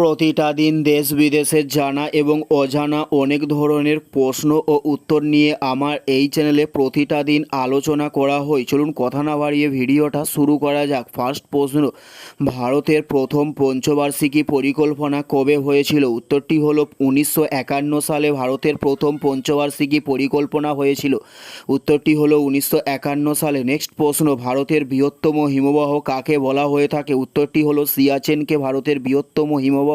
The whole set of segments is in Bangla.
প্রতিটা দিন দেশ বিদেশের জানা এবং অজানা অনেক ধরনের প্রশ্ন ও উত্তর নিয়ে আমার এই চ্যানেলে প্রতিটা দিন আলোচনা করা হয়। চলুন কথা না বাড়িয়ে ভিডিওটা শুরু করা যাক। ফার্স্ট প্রশ্ন, ভারতের প্রথম পঞ্চবার্ষিকী পরিকল্পনা কবে হয়েছিল? উত্তরটি হলো উনিশশো সালে ভারতের প্রথম পঞ্চবার্ষিকী পরিকল্পনা হয়েছিল। উত্তরটি হলো উনিশশো সালে। নেক্সট প্রশ্ন, ভারতের বৃহত্তম হিমবাহ কাকে বলা হয়ে থাকে? উত্তরটি হলো সিয়াচেনকে ভারতের বৃহত্তম হিমবাহ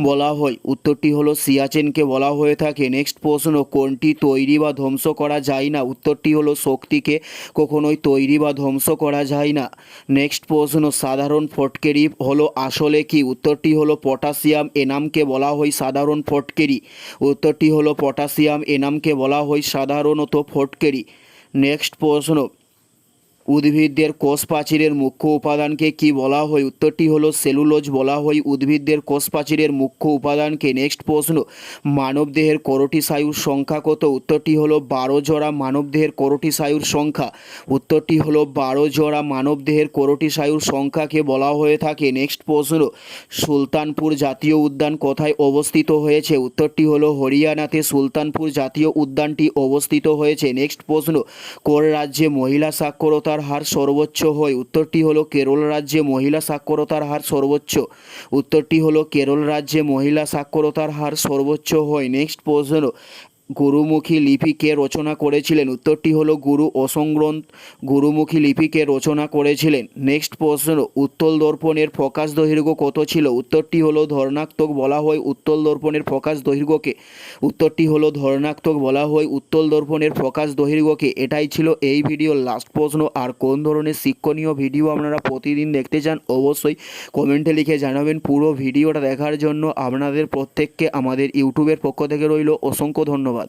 বলা হয়। উত্তরটি হলো, সিয়াচেনকে বলা হয়ে থাকে, নেক্সট প্রশ্ন, কোনটি তৈরি বা ধ্বংস করা যায় না? উত্তরটি হলো, শক্তিকে কখনোই তৈরি বা ধ্বংস করা যায় না। নেক্সট প্রশ্ন, সাধারণ ফটকেরি হলো আসলে কি? উত্তরটি হলো, পটাশিয়াম এনামকে বলা হয় সাধারণ ফটকেরি। উত্তরটি হলো, পটাশিয়াম এনামকে বলা হয় সাধারণত ফটকেরি। নেক্সট প্রশ্ন উদ্ভিদদের কোষ প্রাচীরের মুখ্য উপাদানকে কি বলা হয়? উত্তরটি হলো সেলুলোজ বলা হয়। উদ্ভিদদের কোষ প্রাচীরের মুখ্য উপাদানকে নেক্সট প্রশ্ন, মানবদেহের করোটিসায়ুর সংখ্যা কত? উত্তরটি হলো বারো জোড়া মানবদেহের করোটিসায়ুর সংখ্যা। উত্তরটি হলো বারো জোড়া মানবদেহের করোটিসায়ুর সংখ্যাকে বলা হয়ে থাকে। নেক্সট প্রশ্ন, সুলতানপুর জাতীয় উদ্যান কোথায় অবস্থিত হয়েছে? উত্তরটি হলো হরিয়ানাতে সুলতানপুর জাতীয় উদ্যানটি অবস্থিত হয়েছে। নেক্সট প্রশ্ন, কোন রাজ্যে মহিলা সাক্ষরতার হার সর্বোচ্চ হয়। উত্তরটি হলো কেরল রাজ্যে মহিলা সাক্ষরতার হার সর্বোচ্চ। উত্তরটি হলো কেরল রাজ্যে মহিলা সাক্ষরতার হার সর্বোচ্চ হয়। নেক্সট প্রশ্ন গুরুমুখী লিপিকে রচনা করেছিলেন। উত্তরটি হলো গুরু অসংগ্রন্থ গুরুমুখী লিপিকে রচনা করেছিলেন। নেক্সট প্রশ্ন, উত্তল দর্পণের ফোকাস দৈর্ঘ্য কত ছিল? উত্তরটি হলো ধর্ণাত্মক বলা হয় উত্তল দর্পণের ফোকাস দৈর্ঘ্যকে। উত্তরটি হলো ধর্ণাত্মক বলা হয় উত্তল দর্পণের ফোকাস দৈর্ঘ্যকে। এটাই ছিল এই ভিডিওর লাস্ট প্রশ্ন। আর কোন ধরনের শিক্ষণীয় ভিডিও আপনারা প্রতিদিন দেখতে চান, অবশ্যই কমেন্টে লিখে জানাবেন। পুরো ভিডিওটা দেখার জন্য আপনাদের প্রত্যেককে আমাদের ইউটিউবের পক্ষ থেকে রইল অসংখ্য ধন্যবাদ।